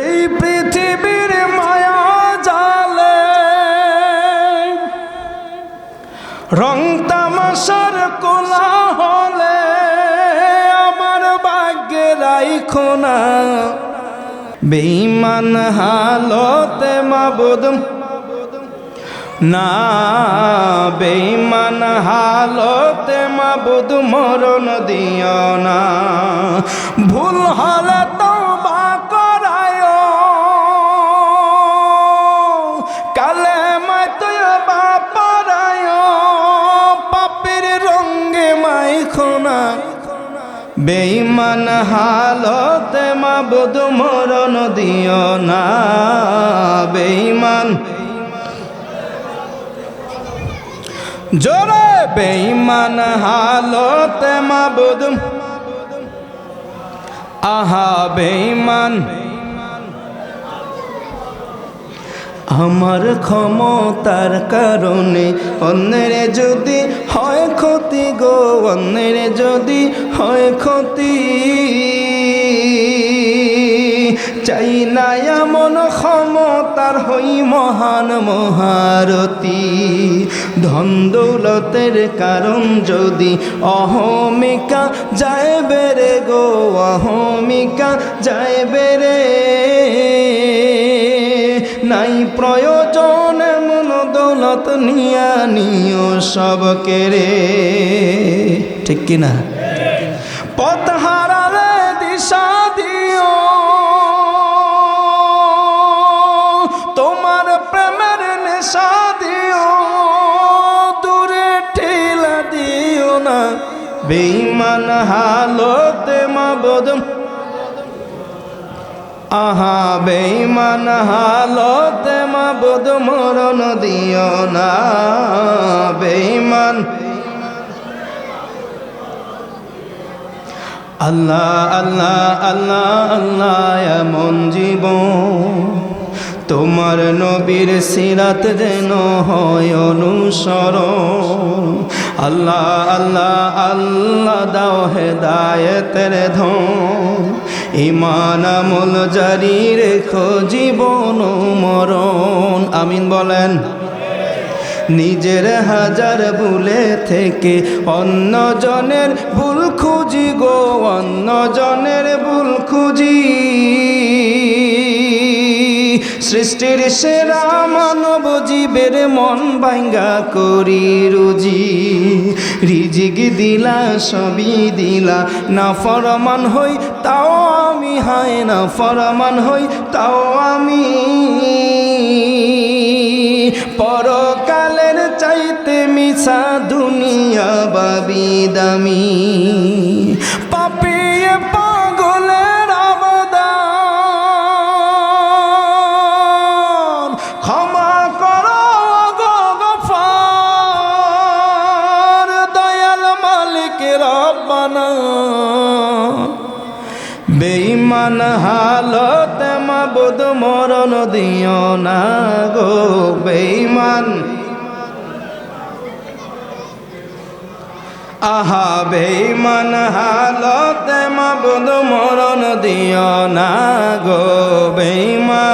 এই পৃথিবীর মায়া জালে। রং তামাশার কোলা হলে আমার ভাগ্যে রাইখো না বেঈমান হালতে মাবুদ। না, বেঈমান হালতে মাবুদ, মরণ দিও না। ভুল হলে বেঈমান হালতে মাবুদ মরণ দিও না বেঈমান। জোরে বেঈমান হালতে মাবুদ। আহা বেঈমান। আমার ক্ষমতার কারণে অন্যের যদি হয় ক্ষতি গো, অন্যের যদি হয় ক্ষতি। চাই না এমন ক্ষমতার হই মহান মহারতি ধন দৌলতের কারণ যদি অহমিকা যায় বেড়ে গো, অহমিকা যায় বেড়ে নাই প্রয়োজন এমন দৌলত নিয়া নিও সব কেরে ঠিক কিনা? পথ হারালে দিশা দিও। তোমার প্রেমের নেশা দিও। দূরে ঠেলা দিও না। বেঈমান হালতে মাবদম আহা, বেঈমান হালতে মাবুদ মরণ দিও না, বেঈমান। আল্লাহ আল্লাহ আল্লাহ আল্লাহ, এমন জীবন। তোমার নবীর সিরাত যেন হয় অনুসরণ। আল্লাহ আল্লাহ আল্লাহ দাও হেদায়েতের ধন। ইমান আমল জারি রেখো জীবন মরণ। আমিন বলেন। নিজের হাজার ভুলে থেকে অন্য জনের ভুল খুঁজি গো, অন্য জনের ভুল খুঁজি। সৃষ্টির সেরা মানব জীবের মন ভাঙ্গা করি রুজি। রিজিক দিলা, সবই দিলা, না ফরমান হই তাও আমি, হায় না ফরমান হই তাও আমি। পরকালের চাইতে মিশা দুনিয়া বাবি দামি। পাপিয়ে পাগলের আবদান। ক্ষমা করো গফার, দয়াল মালিক রব্বানা বেঈমান হালত মাবুদ মরণ দিও না গো বেঈমান। আহা বেঈমান হালত মাবুদ মরণ দিও না গো বেঈমান।